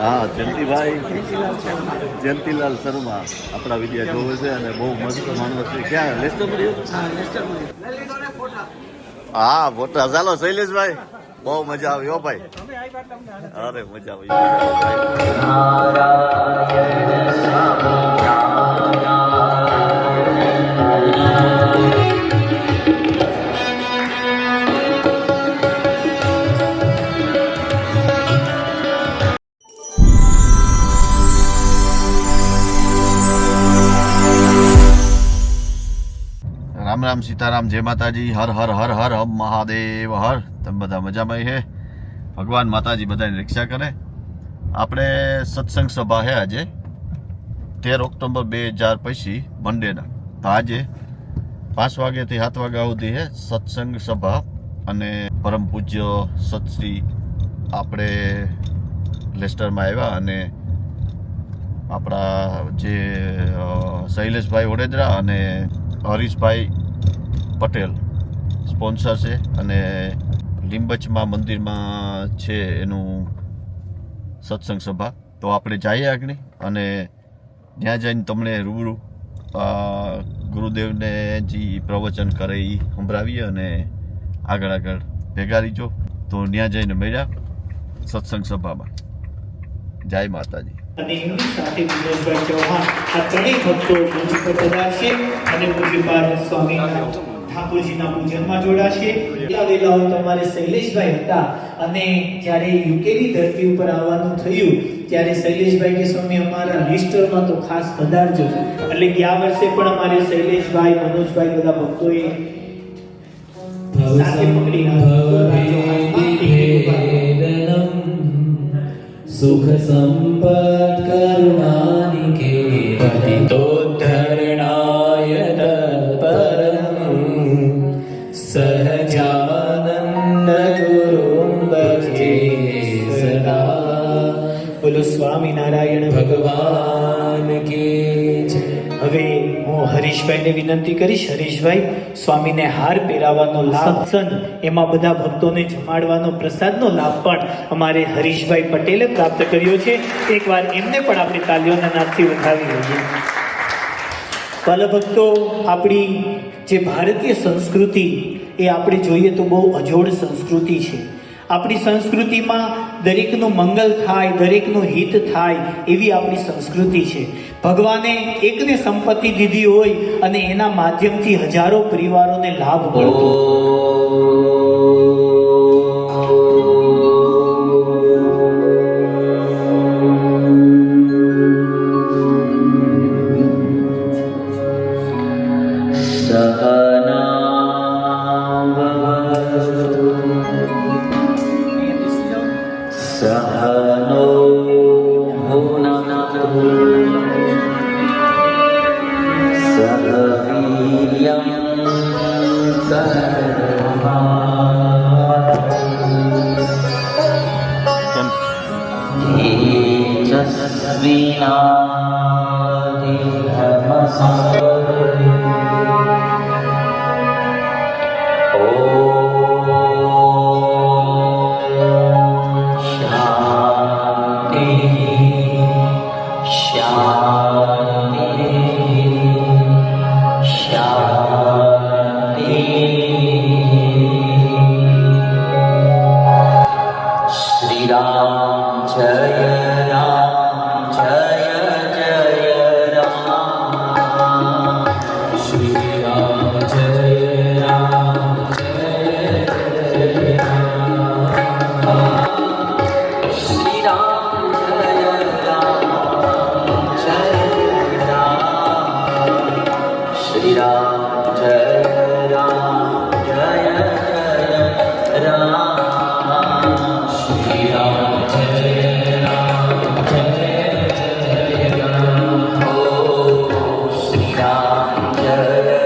હા જયંતિભાઈ. જયંતિલાલ શર્મા આપણા વિદ્યા જોવે છે અને બહુ મસ્ત માણસ છે. ક્યાં? લેસ્ટર મળ્યું હા ફોટા. ચાલો શૈલેષભાઈ. બહુ મજા આવી હો ભાઈ. અરે મજા આવી. રામ રામ સીતારામ, જય માતાજી, હર હર હર હર, હમ મહાદેવ, હર. તમે બધા મજામાં છે ભગવાન માતાજી બધાની રક્ષા કરે. આપણે સત્સંગ સભા છે આજે, તેર ઓક્ટોબર બે હજાર પછી મંડેના. તો આજે પાંચ વાગ્યાથી સાત વાગ્યા સુધી છે સત્સંગ સભા અને પરમ પૂજ્ય સતશ્રી આપણે લેસ્ટરમાં આવ્યા અને આપણા જે શૈલેષભાઈ વડેદરા અને હરીશભાઈ પટેલ સ્પોન્સર છે અને લીંબચમાં મંદિરમાં છે એનું સત્સંગ સભા. તો આપણે જઈએ આગળ અને ત્યાં જઈને તમને રૂબરૂ ગુરુદેવને જે પ્રવચન કરે એ સંભળાવીએ અને આગળ આગળ ભેગા રહીજો. તો ત્યાં જઈને મળ્યા સત્સંગ સભામાં. જય માતાજી. સાથે ચૌહાણ આ ત્રણેય ભક્તો અને સ્વામીના ઠાકોરજીના પૂજનમાં જોડાશે. આવેલા હોય તમારે શૈલેષભાઈ હતા અને જ્યારે યુકેની ધરતી ઉપર આવવાનું થયું ત્યારે શૈલેષભાઈ કે સ્વામી અમારા લિસ્ટરમાં તો ખાસ પધારજો. એટલે ગયા વર્ષે પણ અમારે શૈલેષભાઈ મનોજભાઈ બધા ભક્તોએ સાથે પકડી સુખ સંપદ કરુણાનિકે પતિતોદ્ધરણાય હરીશભાઈને વિનંતી કરીશ. હરીશભાઈ, સ્વામીને હાર પહેરાવાનો લાભ સન એમાં બધા ભક્તોને જમાડવાનો પ્રસાદનો લાભ પણ અમારે હરીશભાઈ પટેલે પ્રાપ્ત કર્યો છે. એકવાર એમને પણ આપણે તાલીઓના નાદથી વધાવી લઈએ. ભલે ભક્તો, આપણી જે ભારતીય સંસ્કૃતિ, એ આપણે જોઈએ તો બહુ અજોડ સંસ્કૃતિ છે. આપણી સંસ્કૃતિમાં દરેકનું મંગલ થાય, દરેકનું હિત થાય એવી આપણી સંસ્કૃતિ છે. ભગવાને એકને સંપત્તિ દીધી હોય અને એના માધ્યમથી હજારો પરિવારોને લાભ મળતો. Yeah.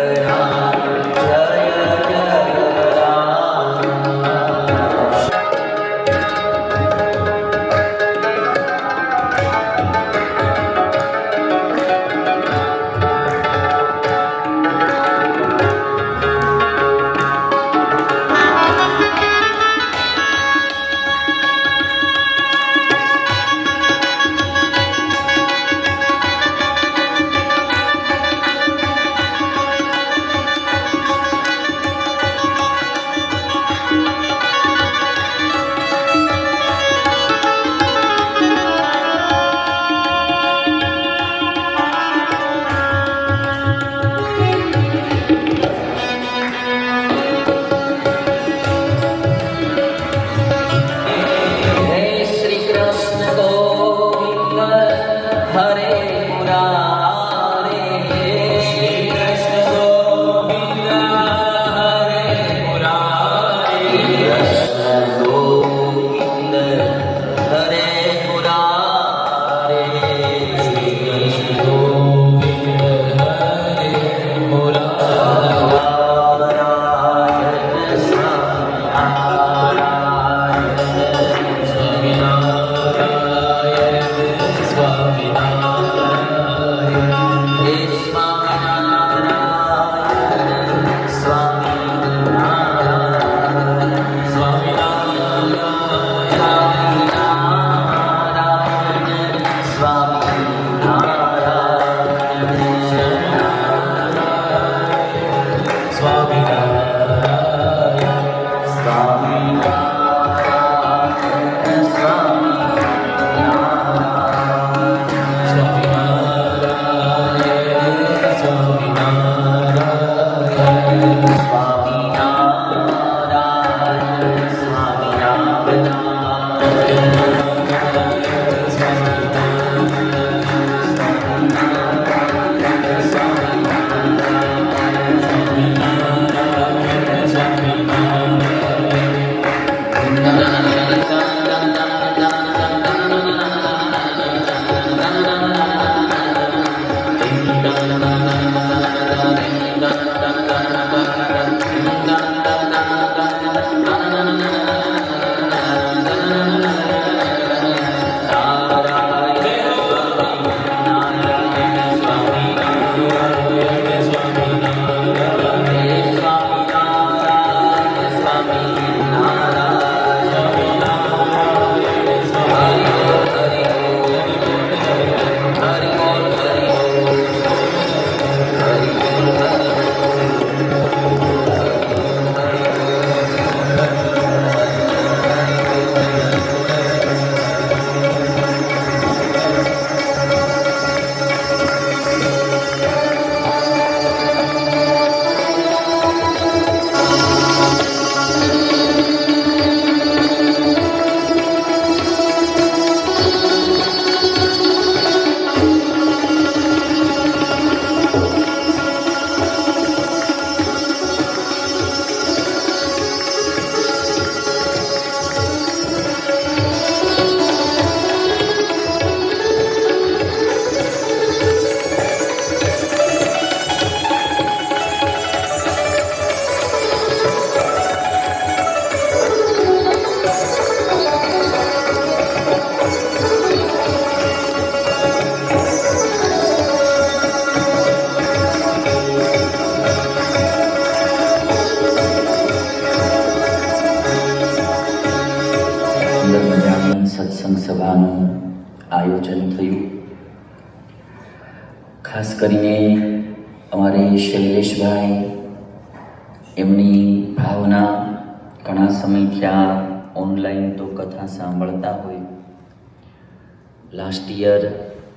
લાસ્ટ યર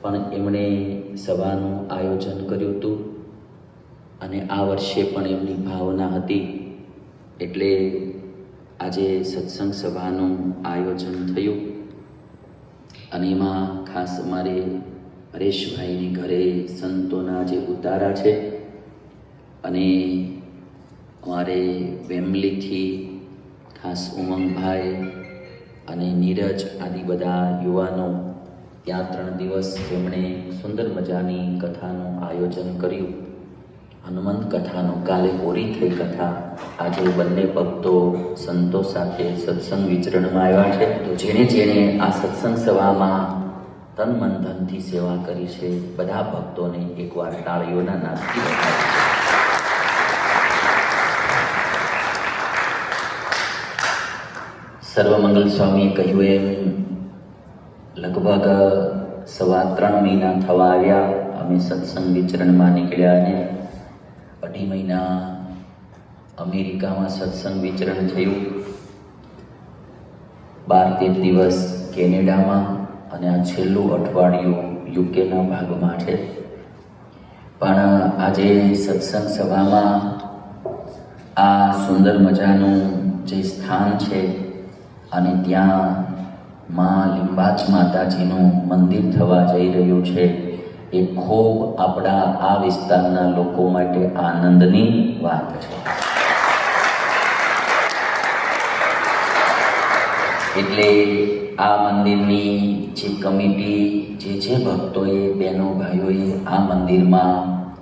પણ એમણે સભાનું આયોજન કર્યું હતું અને આ વર્ષે પણ એમની ભાવના હતી. એટલે આજે સત્સંગ સભાનું આયોજન થયું અને એમાં ખાસ અમારે હરેશભાઈની ઘરે સંતોના જે ઉતારા છે અને અમારે વેમલીથી ખાસ ઉમંગભાઈ અને નીરજ આદિ બધા યુવાનો ત્યાં ત્રણ દિવસ તેમણે સુંદર મજાની કથાનું આયોજન કર્યું. હનુમંત કથાનો કાલે પૂરી થઈ કથા. આજે બંને ભક્તો સંતો સાથે સત્સંગ વિચરણમાં આવ્યા છે. તો જેણે જેણે આ સત્સંગ સભામાં તન મન ધનથી સેવા કરી છે, બધા ભક્તોને એકવાર તાળીઓના નાદથી સર્વમંગલ સ્વામીએ કહ્યું એમ લગભગ સવા ત્રણ મહિના થવા આવ્યા. અમે સત્સંગ વિચરણમાં નીકળ્યા અને અઢી મહિના અમેરિકામાં સત્સંગ વિચરણ થયું. બાર તેર દિવસ કેનેડામાં અને આ છેલ્લું અઠવાડિયું યુકેના ભાગમાં છે. પણ આજે સત્સંગ સભામાં આ સુંદર મજાનું જે સ્થાન છે અને ત્યાં માં લિંબાચ માતાજીનું મંદિર થવા જઈ રહ્યું છે. એ ખૂબ આપણા આ વિસ્તારના લોકો માટે આનંદની વાત છે. એટલે આ મંદિરની જે કમિટી, જે જે ભક્તોએ, બહેનો ભાઈઓએ આ મંદિરમાં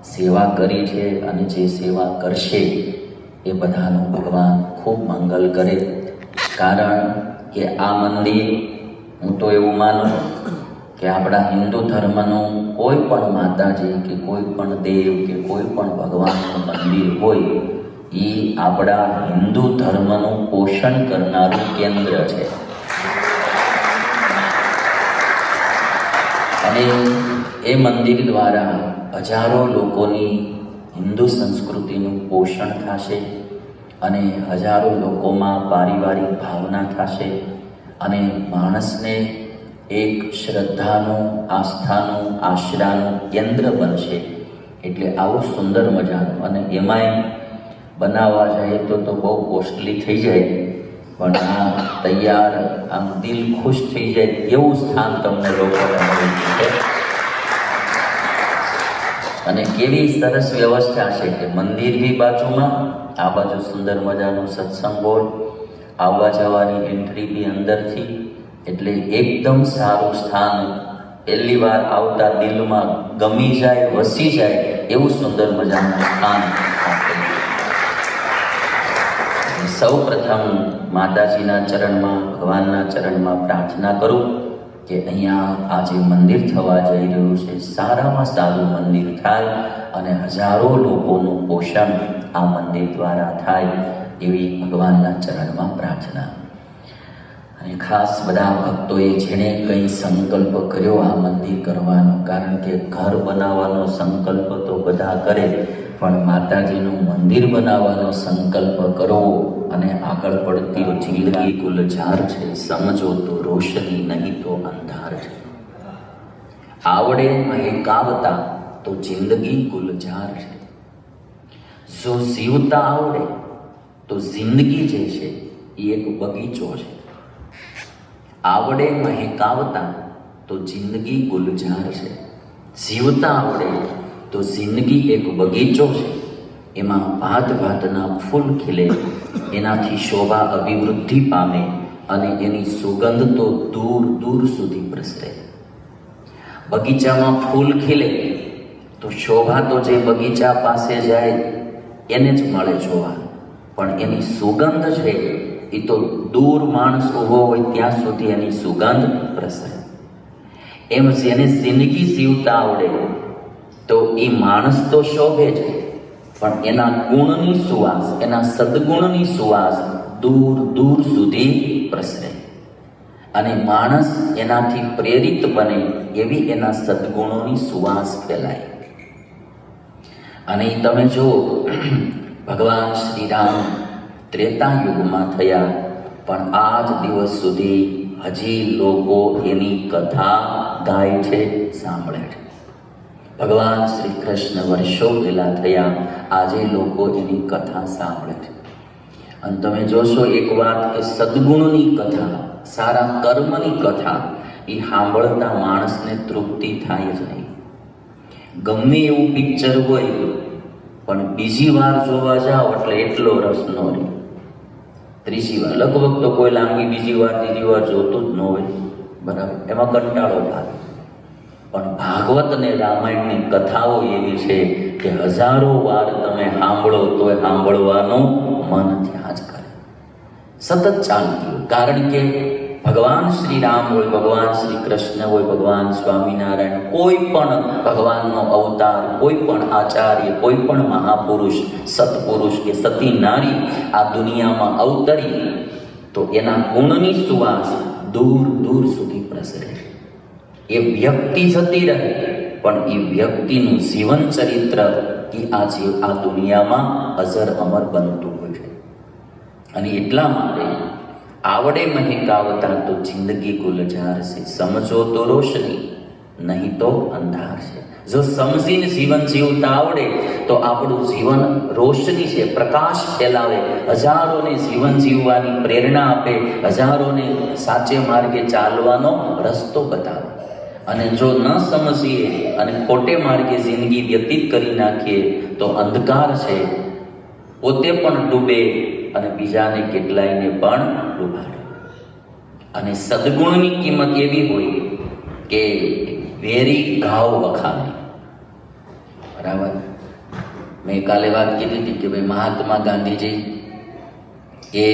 સેવા કરી છે અને જે સેવા કરશે એ બધાનું ભગવાન ખૂબ મંગલ કરે. કારણ કે આ મંદિર હું તો એવું માનું કે આપણા હિન્દુ ધર્મનું કોઈ પણ માતાજી કે કોઈ પણ દેવ કે કોઈ પણ ભગવાનનું મંદિર હોય, એ આપણા હિન્દુ ધર્મનું પોષણ કરનારું કેન્દ્ર છે. અને એ મંદિર દ્વારા હજારો લોકોની હિન્દુ સંસ્કૃતિનું પોષણ થશે અને હજારો લોકોમાં પારિવારિક ભાવના થશે. અને માણસને એક શ્રદ્ધાનું, આસ્થાનું, આશરાનું કેન્દ્ર બનશે. એટલે આવું સુંદર મજાનું. અને એમાંય બનાવવા જાય તો તો બહુ કોસ્ટલી થઈ જાય. પણ આ તૈયાર, આમ દિલ ખુશ થઈ જાય એવું સ્થાન તમને લોકોને મળ્યું છે અને કેવી સરસ વ્યવસ્થા છે કે મંદિર બી બાજુમાં, આ બાજુ સુંદર મજાનું સત્સંગ બોર્ડ આવવા જવાની એન્ટ્રી બી અંદરથી એટલે એકદમ સારું સ્થાન પહેલી વાર આવતા દિલમાં ગમી જાય, વસી જાય એવું સુંદર મજાનું સ્થાન સૌ પ્રથમ માતાજીના ચરણમાં, ભગવાનના ચરણમાં પ્રાર્થના કરું કે અહીંયા આ જે મંદિર થવા જઈ રહ્યું છે, સારામાં સારું મંદિર થાય અને હજારો લોકોનું પોષણ આ મંદિર દ્વારા થાય. એવી ભગવાનના ચરણમાં પ્રાર્થના. અને ખાસ બધા ભક્તોએ જેણે કંઈ સંકલ્પ કર્યો આ મંદિર કરવાનો, કારણ કે ઘર બનાવવાનો સંકલ્પ તો બધા કરે, પણ માતાજીનું મંદિર બનાવવાનો સંકલ્પ કરો અને આગળ પડતી જિંદગી ગુલઝાર છે, સમજો તો રોશની નહીં તો અંધાર છે. આવડે મહેકાવતા તો જિંદગી ગુલઝાર છે. જો સીવતા આવડે તો જિંદગી જે છે, એ એક બગીચો છે. આવડે મહેકાવતા તો જિંદગી ગુલઝાર છે. જીવતા આવડે તો જિંદગી એક બગીચો છે. એમાં ભાત ભાતના ફૂલ ખીલે, એનાથી શોભા અભિવૃદ્ધિ પામે અને એની સુગંધ તો દૂર દૂર સુધી પ્રસરે. બગીચામાં ફૂલ ખીલે તો શોભા તો જે બગીચા પાસે જાય, એને જ મળે જોવા. પણ એની સુગંધ છે એ તો દૂર માણસ ઊભો હોય ત્યાં સુધી એની સુગંધ પ્રસરે. એમ જેને જિંદગી જીવતા આવડે, તો એ માણસ તો શોભે છે પણ એના ગુણની સુવાસ, એના સદગુણની સુવાસ દૂર દૂર સુધી પ્રસરે. અને માણસ એનાથી પ્રેરિત બને એવી એના સદ્ગુણોની સુવાસ ફેલાય. અને તમે જુઓ ભગવાન શ્રીરામ ત્રેતા યુગમાં થયા, પણ આજ દિવસ સુધી હજી લોકો એની કથા ગાય છે, સાંભળે છે. ભગવાન શ્રી કૃષ્ણ વર્ષો પહેલા થયા, આજે લોકો એની કથા સાંભળે છે. અને તમે જોશો એક વાત કે સદગુણની કથા, સારા કર્મની કથા, એ સાંભળતા માણસને તૃપ્તિ થાય જ નહીં. ગમે એવું પિક્ચર હોય પણ બીજી વાર જોવા જાઓ એટલે એટલો રસ ન રહે. ત્રીજી વાર. લગભગ તો કોઈ લાંબી બીજી વાર, ત્રીજી વાર જોતું જ ન હોય. બરાબર? એમાં કંટાળો આવે પણ ભાગવત અને રામાયણની કથાઓ એવી છે કે હજારો વાર તમે સાંભળો તોય સાંભળવાનું મન ત્યાં જ કરે. સતત ચાલતી કારણ કે ભગવાન શ્રી રામ હોય, ભગવાન શ્રી કૃષ્ણ હોય, ભગવાન સ્વામિનારાયણ, કોઈ પણ ભગવાનનો અવતાર, કોઈ પણ આચાર્ય, કોઈ પણ મહાપુરુષ, સત્પુરુષ કે સતી નારી આ દુનિયામાં અવતરી, તો એના ગુણની સુવાસ દૂર દૂર સુધી પ્રસરે. એ વ્યક્તિ જતી રહે, પણ એ વ્યક્તિનું જીવન ચરિત્ર એ આજે આ દુનિયામાં અજર અમર બનતું હોય છે. અને એટલા માટે આવડે મહેકાવતા તો જિંદગી ગુલજાર છે સમજો તો રોશની, નહીં તો અંધાર છે. જો સમજીને જીવન જીવતા આવડે, તો આપણું જીવન રોશની છે, પ્રકાશ ફેલાવે. હજારોને જીવન જીવવાની પ્રેરણા આપે, હજારોને સાચે માર્ગે ચાલવાનો રસ્તો બતાવે. અને જો ન સમજીએ અને ખોટે માર્ગે જિંદગી વ્યતીત કરી નાખીએ, તો અંધકાર છે. પોતે પણ ડૂબે અને બીજાને કેટલાયને પણ ડૂબાડે અને સદગુણની કિંમત એવી હોય કે વેરી ઘાવ વખાવે બરાબર? મેં કાલે વાત કીધી હતી કે ભાઈ મહાત્મા ગાંધીજી એ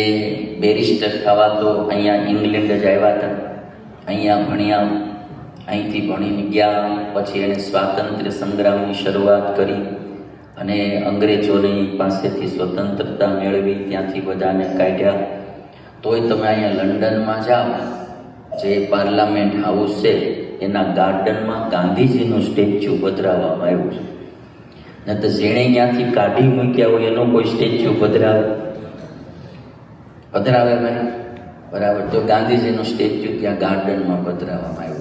બેરિસ્ટર થવા તો અહીંયા ઇંગ્લેન્ડ જ આવ્યા હતા. અહીંયા ભણ્યા, અહીંથી ભણીને ગયા, પછી એણે સ્વાતંત્ર્ય સંગ્રામની શરૂઆત કરી. અને અંગ્રેજોની પાસેથી સ્વતંત્રતા મેળવી ત્યાંથી બધાને કાઢ્યા. તોય તમે અહીંયા લંડનમાં જાઓ. જે પાર્લામેન્ટ હાઉસ છે, એના ગાર્ડનમાં ગાંધીજીનું સ્ટેચ્યુ પધરાવવામાં આવ્યું છે. ન તો જેણે ત્યાંથી કાઢી મૂક્યા હોય, એનો કોઈ સ્ટેચ્યુ પધરાવે. પધરાવે ભાઈ? બરાબર. તો ગાંધીજીનું સ્ટેચ્યુ ત્યાં ગાર્ડનમાં પધરાવવામાં આવ્યું.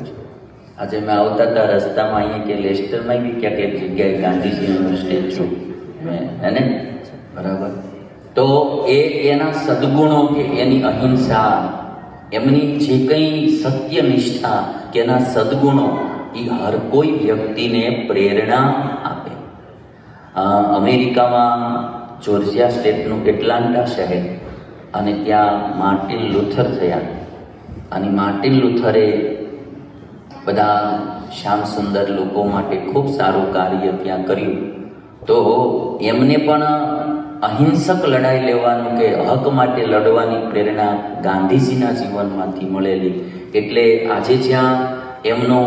આજે મેં આવતા હતા રસ્તામાં અહીંયા કે લેસ્ટરમાં બી ક્યાંક એક જગ્યાએ ગાંધીજીનું સ્ટેચ્યુ મેં હેને બરાબર. તો એ એના સદગુણો કે એની અહિંસા, એમની જે કંઈ સત્યનિષ્ઠા કે એના સદગુણો, એ હર કોઈ વ્યક્તિને પ્રેરણા આપે. અમેરિકામાં જોર્જિયા સ્ટેટનું એટલાન્ટા શહેર, અને ત્યાં માર્ટિન લુથર થયા. અને માર્ટિન લુથરે બધા શ્યામ સુંદર લોકો માટે ખૂબ સારું કાર્ય ત્યાં કર્યું. તો એમને પણ અહિંસક લડાઈ લેવાનું કે હક માટે લડવાની પ્રેરણા ગાંધીજીના જીવનમાંથી મળેલી. એટલે આજે જ્યાં એમનો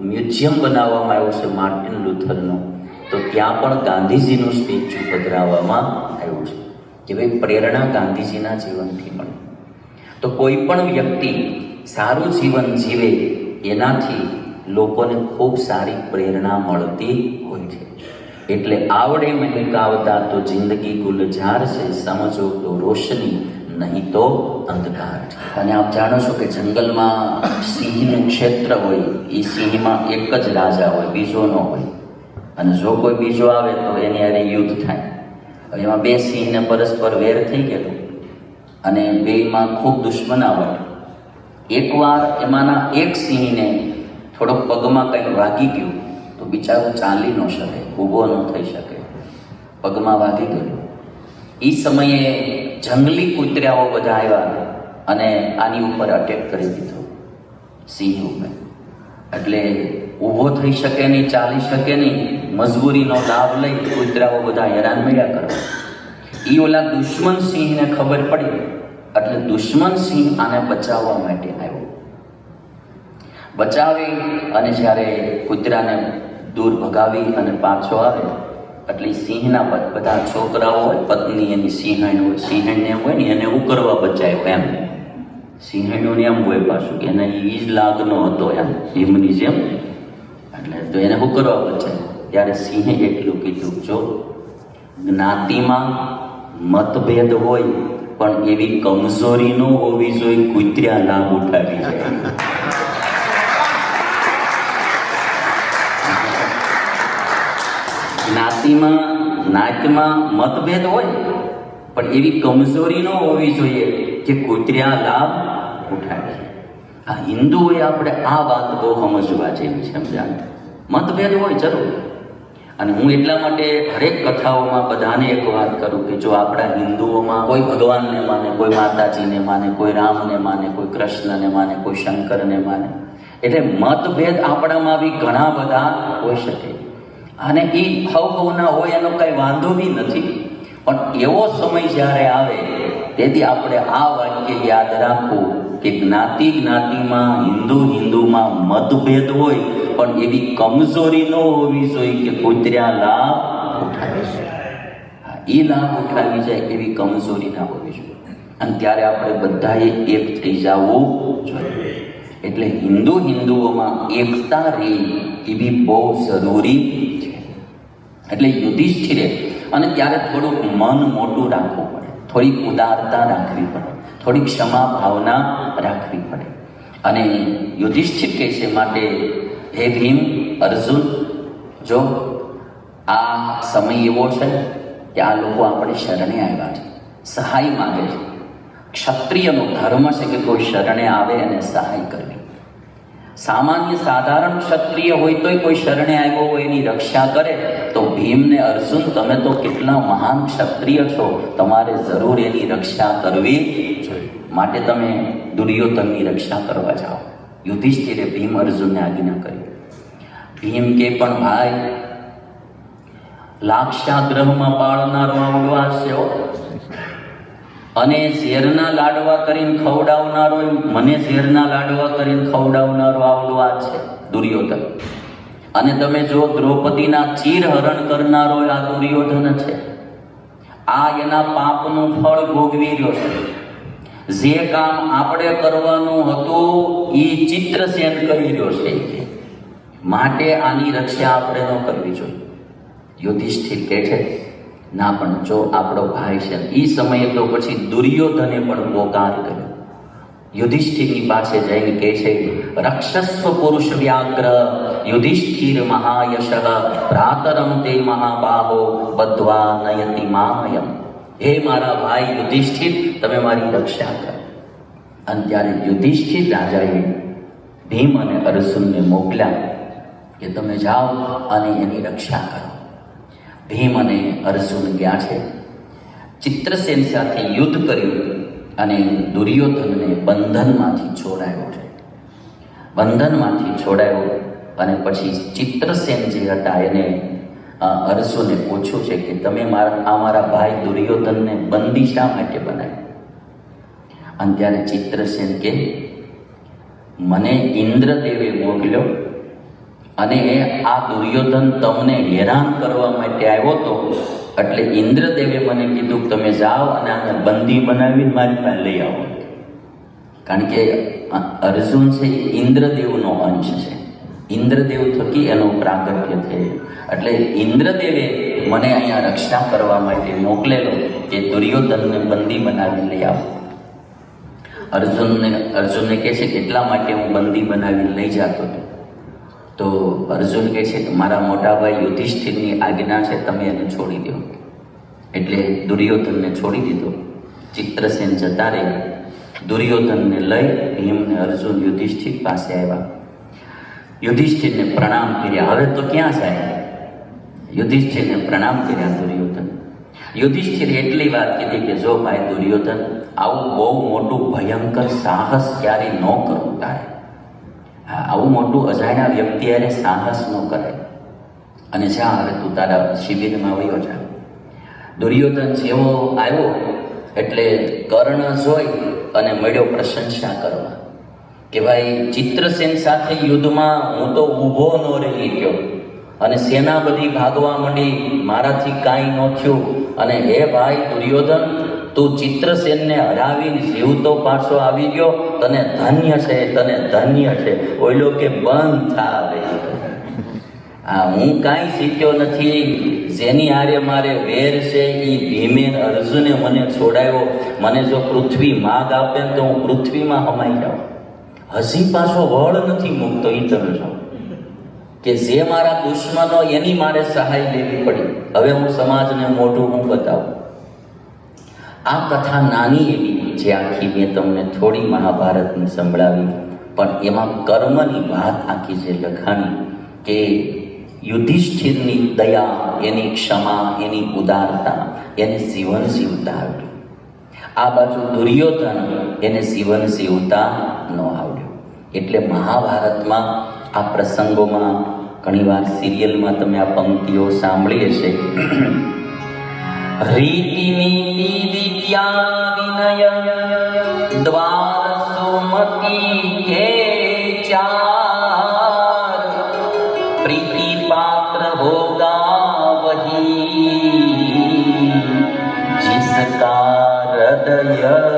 મ્યુઝિયમ બનાવવામાં આવ્યો છે માર્ટિન લૂથરનો, તો ત્યાં પણ ગાંધીજીનું સ્પીચ પધરાવવામાં આવ્યું છે, કે ભાઈ પ્રેરણા ગાંધીજીના જીવનથી મળે. તો કોઈ પણ વ્યક્તિ સારું જીવન જીવે એનાથી લોકોને ખૂબ સારી પ્રેરણા મળતી હોય છે. એટલે આવડે મહેકાવતા તો જિંદગી ગુલઝાર છે સમજો તો રોશની, નહીં તો અંધકાર છે. અને આપ જાણો છો કે જંગલમાં સિંહનું ક્ષેત્ર હોય એ સિંહમાં એક જ રાજા હોય, બીજો ન હોય. અને જો કોઈ બીજો આવે તો એની હારે યુદ્ધ થાય. એમાં બે સિંહને પરસ્પર વેર થઈ ગયેલું. અને બેમાં ખૂબ દુશ્મનાવટ એકવાર એમાંના એક સિંહને થોડોક પગમાં કંઈક વાગી ગયું, તો બિચારો ચાલી ન શકે, ઊભો ન થઈ શકે. પગમાં વાગી ગયું. એ સમયે જંગલી કૂતરાઓ બધા આવ્યા અને આની ઉપર અટેક કરી દીધો. સિંહ ઉપર. એટલે ઊભો થઈ શકે નહીં, ચાલી શકે નહીં, મજબૂરીનો લાભ લઈ કૂતરાઓ બધા હેરાન મળ્યા કરે. એ ઓલા દુશ્મન સિંહને ખબર પડી. એટલે દુશ્મન સિંહ આને બચાવવા માટે આવ્યો. બચાવી અને જ્યારે કૂતરાને દૂર ભગાવી અને પાછો આવે, એટલે સિંહના બધા છોકરાઓ હોય, પત્ની એની સિંહણ હોય, સિંહણને હોય ને એને ઉકરવા બચાવ્યો એમ. સિંહણ્યોને એમ હોય પાછું કે એને એ જ લાગનો હતો એમ હિમની જેમ. એટલે તો એને શું કરવા પડશે ત્યારે સિંહે એટલું કીધું, જો જ્ઞાતિમાં મતભેદ હોય પણ એવી કમજોરી ન હોવી જોઈએ, કુતર્યા લાભ ઉઠાવી જાય જ્ઞાતિમાં નાતમાં મતભેદ હોય, પણ એવી કમજોરી ન હોવી જોઈએ કે કુતર્યા લાભ ઉઠાવે આ હિન્દુઓએ આપણે આ વાત બહુ સમજવા જેવી છે સમજાણ મતભેદ હોય, જરૂર. અને હું એટલા માટે હરેક કથાઓમાં બધાને એક વાત કરું કે જો આપણા હિન્દુઓમાં કોઈ ભગવાનને માને, કોઈ માતાજીને માને, કોઈ રામને માને, કોઈ કૃષ્ણને માને, કોઈ શંકરને માને, એટલે મતભેદ આપણામાં બી ઘણા બધા હોઈ શકે. અને એ હવ હવના હોય એનો કાંઈ વાંધો બી નથી. પણ એવો સમય જ્યારે આવે તેથી આપણે આ વાક્ય યાદ રાખવું કે જ્ઞાતિ જ્ઞાતિમાં હિન્દુ હિન્દુમાં મતભેદ હોય, પણ એવી કમજોરી ન હોવી જોઈએ કે કુતર્યા લાભ ઉઠાવી જાય એ લાભ ઉઠાવી જાય એવી કમજોરી ના હોવી જોઈએ. અને ત્યારે આપણે બધાએ એક થઈ જવું જોઈએ. એટલે હિન્દુ હિન્દુઓમાં એકતા રહે એ બી બહુ જરૂરી છે. એટલે યુધિષ્ઠિરે, અને ત્યારે થોડુંક મન મોટું રાખવું. થોડીક ઉદારતા રાખવી પડે, થોડી ક્ષમા ભાવના રાખવી પડે. અને યુધિષ્ઠિર કહે છે માટે, હે ભીમ, અર્જુન, જો આ સમય એવો છે કે આ લોકો આપણે શરણે આવ્યા છે, સહાય માંગે છે. ક્ષત્રિયનો ધર્મ છે કે કોઈ શરણે આવે અને સહાય કરવી. સામાન્ય સાધારણ ક્ષત્રિય હોય તોય કોઈ શરણે આવ્યો હોય એની રક્ષા કરે, તો ભીમને અર્જુન, તમે તો કેટલા મહાન ક્ષત્રિય છો, તમારે જરૂર એની રક્ષા કરવી માટે તમે દુર્યોધનની રક્ષા કરવા જાઓ. યુધિષ્ઠિરે ભીમ અર્જુનને આજ્ઞા કરી. ભીમ કે પણ ભાઈ, લાક્ષાગ્રહમાં પાળનાર આવડવા છે. અને શેરના લાડવા કરીને ખવડાવનારો મને શેરના લાડવા કરીને ખવડાવનારો આવડો આ છે, દુર્યોધન. અને તમે જો દ્રૌપદીના ચીર હરણ કરનારો આ દુર્યોધન છે, આ એના પાપનું ફળ ભોગવી રહ્યો છે. જે કામ આપણે કરવાનું હતું એ ચિત્રસેન કરી રહ્યો છે. માટે આની રક્ષા આપણે ન કરવી જોઈએ. યુધિષ્ઠિર કહે છે ના, પણ જો આપણો ભાઈ છે એ સમયે તો પછી દુર્યોધને પણ પોકાર કર્યો. યુધિષ્ઠિરની પાસે જઈને કહે છે, રક્ષસ્વ પુરુષ વ્યાગ્ર યુધિષ્ઠિર મહાયશ ભ્રાતરમ તે મહાબાહો બધવા નયતિ મામયમ. હે મારા ભાઈ યુધિષ્ઠિર, તમે મારી રક્ષા કરો. અને ત્યારે યુધિષ્ઠિર રાજાએ ભીમ અને અર્જુનને મોકલ્યા કે તમે જાઓ અને એની રક્ષા કરો. ભીમ અને અર્જુન ગયા છે. ચિત્રસેન સાથે યુદ્ધ કર્યું અને દુર્યોધનને બંધનમાંથી છોડાયો છે. બંધનમાંથી છોડાયો અને પછી ચિત્રસેન જે હતા એને અરસોને પૂછ્યું છે કે તમે મારા, આ મારા ભાઈ દુર્યોધનને બંદી શા માટે બનાવ્યો અને ત્યારે ચિત્રસેન કે, મને ઇન્દ્રદેવે મોકલ્યો અને આ દુર્યોધન તમને હેરાન કરવા માટે આવ્યો હતો એટલે ઇન્દ્રદેવે મને કીધું કે તમે જાઓ અને આને બંદી બનાવીને મારી પાસે લઈ આવો. કારણ કે અર્જુન છે એ ઇન્દ્રદેવનો અંશ છે. ઇન્દ્રદેવ થકી એનો પ્રાગટ્ય થયેલું એટલે ઇન્દ્રદેવે મને અહીંયા રક્ષા કરવા માટે મોકલેલો કે દુર્યોધનને બંદી બનાવી લઈ આવો. અર્જુનને અર્જુનને કહે છે કેટલા માટે હું બંદી બનાવીને લઈ જતો હતો. તો અર્જુન કહે છે કે મારા મોટા ભાઈ યુધિષ્ઠિરની આજ્ઞા છે, તમે એને છોડી દો. એટલે દુર્યોધનને છોડી દીધો. ચિત્રસેન જતા રહ્યા દુર્યોધનને લઈ ભીમને અર્જુન યુધિષ્ઠિર પાસે આવ્યા. યુધિષ્ઠિરને પ્રણામ કર્યા. હવે તો ક્યાં જાય યુધિષ્ઠિરને પ્રણામ કર્યા દુર્યોધન. યુધિષ્ઠિર એટલી વાત કીધી કે જો ભાઈ દુર્યોધન, આવું બહુ મોટું ભયંકર સાહસ ક્યારેય ન કરવું તારે. આવું મોટું અજાણ્યા વ્યક્તિ એને સાહસ ન કરે. અને જા હવે તું તારા શિબિરમાં વયો જા. દુર્યોધન જેવો આવ્યો એટલે કર્ણ જોઈ અને મળ્યો પ્રશંસા કરવા કે ભાઈ, ચિત્રસેન સાથે યુદ્ધમાં હું તો ઊભો ન રહી ગયો અને સેના બધી ભાગવા માંડી, મારાથી કાંઈ ન થયું. અને હે ભાઈ, દુર્યોધન તું ચિત્રસેનને હરાવીને જીવતો પાછો આવી ગયો, તને ધન્ય છે, તને ધન્ય છે. ઓઈલો કે બંધ થા આવે આ હું કાંઈ શીખ્યો નથી. જેની આરે મારે વેર છે એ ભીમે અર્જુને મને છોડાયો. મને જો પૃથ્વી માગ આપે તો હું પૃથ્વીમાં હમાઈ જાઉં. હજી પાછો વળ નથી મૂકતો એ તમે જો. કે જે મારા દુશ્મનો એની મારે સહાય લેવી પડી. હવે હું સમાજને મોઢું હું બતાવું. આ કથા નાની એવી જે આખી મેં તમને થોડી મહાભારતની સંભળાવી, પણ એમાં કર્મની વાત આખી જે લખાણી કે યુધિષ્ઠિરની દયા, એની ક્ષમા, એની ઉદારતા, એને જીવન જીવતા આવડ્યું. આ બાજુ દુર્યોધન એને જીવન જીવતા ન આવડ્યું. એટલે મહાભારતમાં આ પ્રસંગોમાં ઘણીવાર સિરિયલમાં તમે આ પંક્તિઓ સાંભળી હશે. રીતિ નીતિ विद्याविनय द्वारसुमति के चार प्रीति पात्र होगा वही जिसका हृदय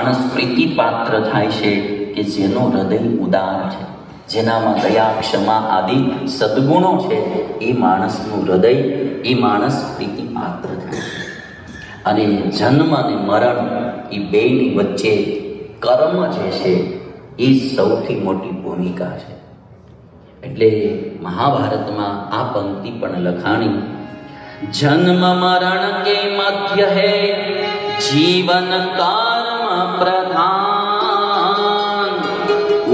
માણસ પ્રીતિપાત્ર થાય છે કે જેનું હૃદય ઉદાર છે. જેનામાં દયા, ક્ષમા આદિ સદગુણો છે, એ માણસનું હૃદય, એ માણસ પ્રીતિપાત્ર થાય અને જન્મ અને મરણ એ બેની વચ્ચે કર્મ જે છે, એ સૌથી મોટી ભૂમિકા છે. એટલે મહાભારતમાં આ પંક્તિ પણ લખાણી, જન્મ મરણ કે મધ્ય હે, જીવન કા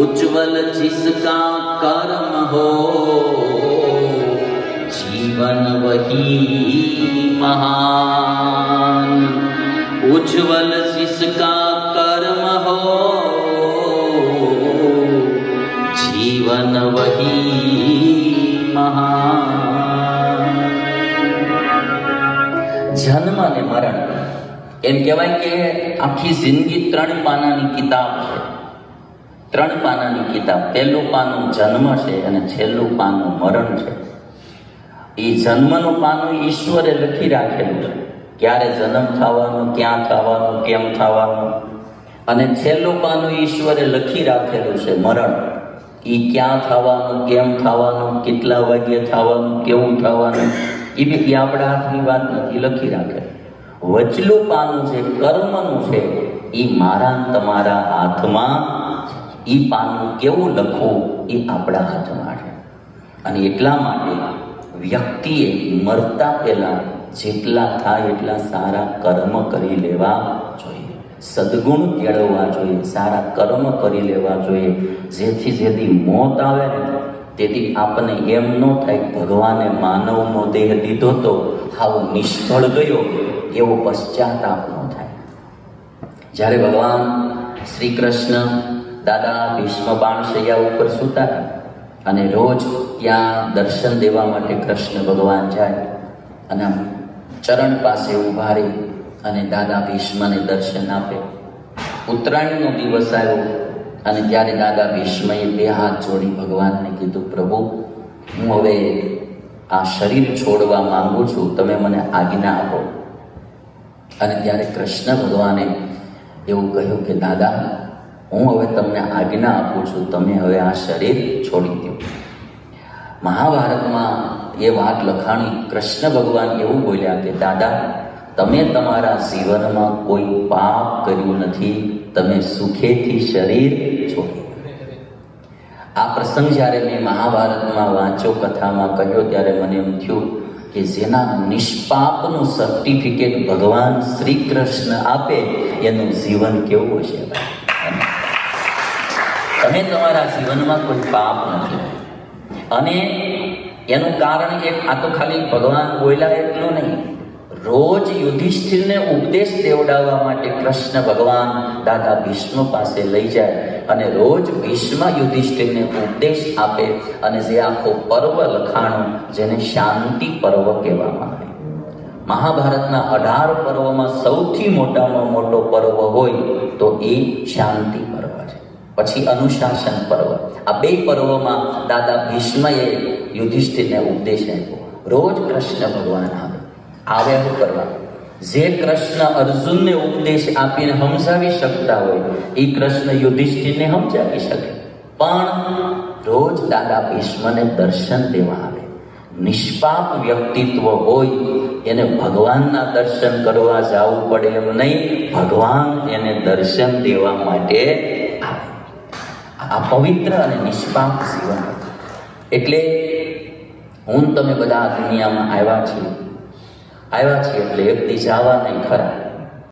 उज्जवल जिसका कर्म हो जीवन वही महान उज्जवल जिसका कर्म हो जीवन वही महान જન્મ અને મરણ એમ કહેવાય કે આખી જિંદગી ત્રણ પાનાની કિતાબ છે ત્રણ પાનાની કિતાબ. પહેલું પાનું જન્મ છે અને છેલ્લું પાનું મરણ છે. એ જન્મનું પાનું ઈશ્વરે લખી રાખેલું છે. ક્યારે જન્મ થવાનો, ક્યાં થવાનો, કેમ થવાનો? અને છેલ્લું પાનું ઈશ્વરે લખી રાખેલું છે, મરણ. એ ક્યાં થવાનું, કેમ થવાનું, કેટલા વાગ્યે થવાનું, કેવું થવાનું? એ બી એ આપણા હાથની વાત નથી લખી રાખે. વચલું પાનું છે, કર્મનું છે. એ મારા તમારા હાથમાં એ પાનું કેવું લખવું એ આપણા હાથમાં છે. અને એટલા માટે વ્યક્તિએ મરતા પહેલાં જેટલા થાય એટલા સારા કર્મ કરી લેવા જોઈએ. સદગુણ કેળવવા જોઈએ, સારા કર્મ કરી લેવા જોઈએ. જેથી જેથી મોત આવે તેથી આપણને એમ ન થાય ભગવાને માનવનો દેહ દીધો તો હાવ નિષ્ફળ ગયો, એવો પશ્ચાતાપ ન થાય. જ્યારે ભગવાન શ્રી કૃષ્ણ દાદા ભીષ્મ બાણશૈયા ઉપર સૂતા અને રોજ ત્યાં દર્શન દેવા માટે કૃષ્ણ ભગવાન જાય અને ચરણ પાસે ઊભા રહી અને દાદા ભીષ્મને દર્શન આપે. ઉત્તરાયણનો દિવસ આવ્યો અને ત્યારે દાદા ભીષ્મએ બે હાથ જોડી ભગવાનને કીધું, પ્રભુ, હું હવે આ શરીર છોડવા માંગુ છું, તમે મને આજ્ઞા આપો. અને ત્યારે કૃષ્ણ ભગવાને એવું કહ્યું કે, દાદા હું હવે તમને આજ્ઞા આપું છું, તમે હવે આ શરીર છોડી દો. મહાભારતમાં એ વાત લખાણી કૃષ્ણ ભગવાન એવું બોલ્યા કે, દાદા, તમે તમારા જીવનમાં કોઈ પાપ કર્યું નથી, તમે સુખેથી શરીર છોડી આ પ્રસંગ જ્યારે મેં મહાભારતમાં વાંચ્યો, કથામાં કહ્યો, ત્યારે મને એમ થયું કે જેના નિષ્પાપનું સર્ટિફિકેટ ભગવાન શ્રી કૃષ્ણ આપે, એનું જીવન કેવું હશે? તમે તમારા જીવનમાં કોઈ પાપ નથી. અને એનું કારણ એક, આ તો ખાલી ભગવાન બોલ્યા એટલું નહીં. રોજ યુધિષ્ઠિરને ઉપદેશ દેવડાવવા માટે કૃષ્ણ ભગવાન દાદા ભીષ્મ પાસે લઈ જાય અને રોજ ભીષ્મ યુધિષ્ઠિરને ઉપદેશ આપે અને જે આખો પર્વ લખાણો જેને શાંતિ પર્વ કહેવામાં આવે. મહાભારતના અઢાર પર્વમાં સૌથી મોટામાં મોટો પર્વ હોય તો એ શાંતિ પર્વ. પછી અનુશાસન પર્વ. આ બે પર્વમાં દાદા ભીષ્મએ યુધિષ્ઠિરને ઉપદેશ આપ્યો. રોજ કૃષ્ણ ભગવાન આવે. આવે કરવા. જે કૃષ્ણ અર્જુનને ઉપદેશ આપીને સમજાવી શકતા હોય, એ કૃષ્ણ યુધિષ્ઠિરને સમજાવી શકે. પણ રોજ દાદા ભીષ્મને દર્શન દેવા આવે. નિષ્પાપ વ્યક્તિત્વ હોય, એને ભગવાનના દર્શન કરવા જવું પડે એમ નહીં, ભગવાન એને દર્શન દેવા માટે આવે. આ પવિત્ર અને નિષ્પાપ જીવન. એટલે હું તમે બધા દુનિયામાં આવ્યા છીએ આવ્યા છીએ એટલે એકથી જવા નહીં ખરા